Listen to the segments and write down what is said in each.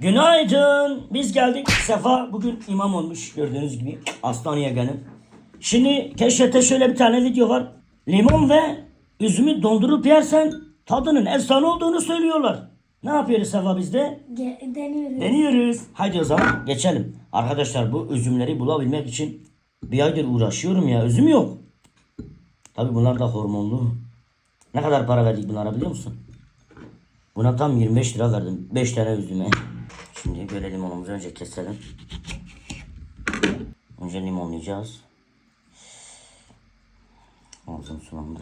Günaydın. Biz geldik. Sefa bugün imam olmuş gördüğünüz gibi. Aslan gelin. Şimdi keşfette şöyle bir tane video var. Limon ve üzümü dondurup yersen tadının efsane olduğunu söylüyorlar. Ne yapıyoruz Sefa bizde? Ge- deniyoruz. Deniyoruz. Haydi o zaman geçelim. Arkadaşlar bu üzümleri bulabilmek için bir aydır uğraşıyorum ya. Üzüm yok. Tabi bunlar da hormonlu. Ne kadar para verdik bunlara biliyor musun? Buna tam 25 lira verdim. 5 tane üzüme. Şimdi böyle limonumuzu önce keselim. Önce limonlayacağız. Ağzım sulandı.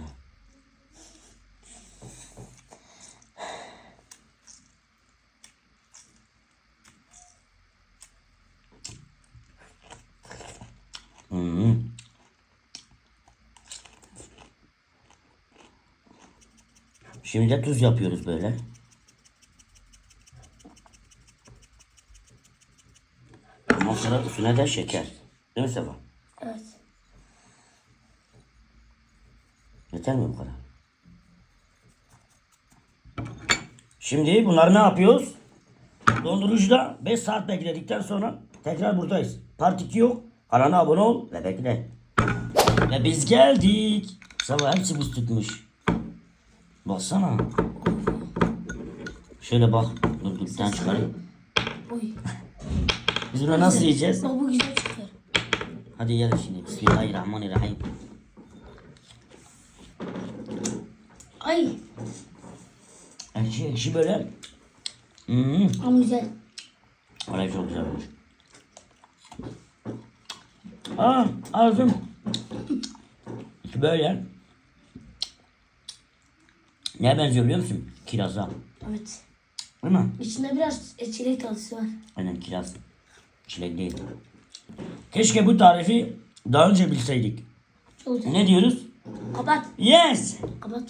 Hmm. Şimdi de tuz yapıyoruz böyle. Ondan sonra üstüne de şeker. Değil mi Sefa? Evet. Yeter mi bu kadar? Şimdi bunları ne yapıyoruz? Dondurucuda 5 saat bekledikten sonra tekrar buradayız. Part 2 yok. Kanala abone ol ve bekle. Ve biz geldik. Sabah hepsi buz tutmuş. Baksana. Şöyle bak. Dur dur bir tane çıkarayım. Oy. Biz bunu nasıl yiyeceğiz? Bak bu güzel çıkar. Hadi yiyelim şimdi. Bismillahirrahmanirrahim. Ay. Ekşi ekşi böyle. Hmm. Ama güzel. Oraya çok güzel olmuş. Aa ağzım. Böyle. Ne benziyor biliyor musun? Kiraza. Evet. Değil mi? İçinde biraz çilek tadısı var. Aynen kiraz. Çilek değil. Keşke bu tarifi daha önce bilseydik. Ne diyoruz? Kapat. Yes. Kapat.